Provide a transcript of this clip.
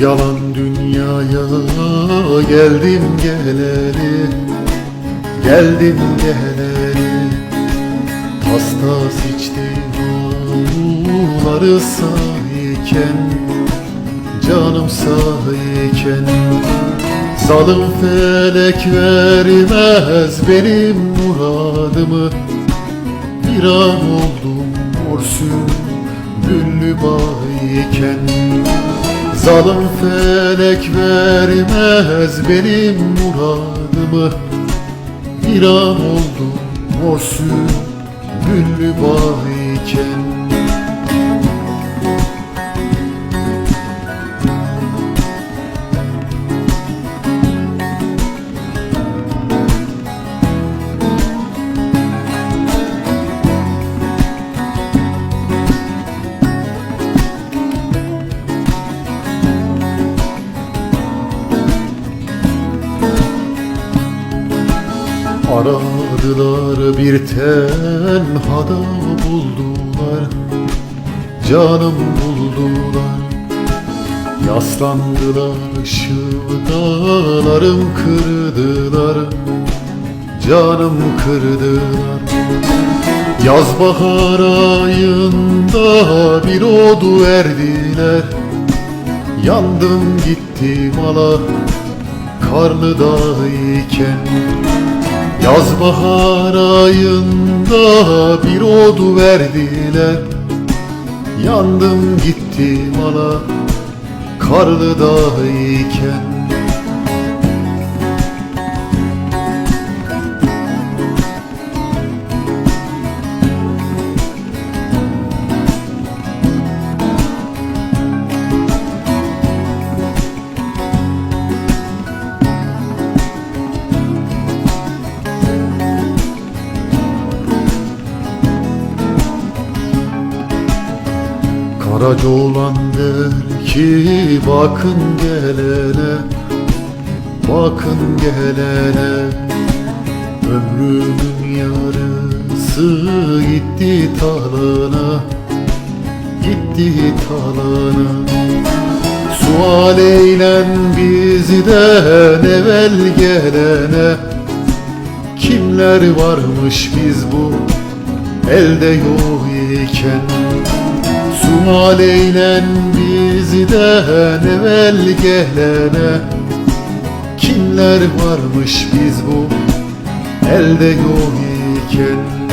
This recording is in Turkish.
Yalan dünyaya geldim geleli Geldim geleli. Tas içtim ağları sahiyken Canım sahiyken. Zalim felek vermez benim muradımı. Bir an oldum morsum güllü bağıyken Zalim felek vermez benim muradımı. Bir an oldum morsum güllü bağıyken Aradılar bir tenhada buldular. Canım buldular. Yaslandılar şıvdalarım kırdılar. Canım kırdılar. Yaz bahar ayında bir odu verdiler Yandım gittim ala karlı dağıyken Yaz bahar ayında bir odu verdiler. Yandım gittim ana karlı dağıyken Karaca olan der ki bakın gelene Bakın gelene. Ömrümün yarısı gitti talana Gitti talana Sual eylen bizden evvel gelene Kimler varmış biz bu elde yok iken Sual eylen bizden evvel gelene. Kimler varmış biz bu elde yok iken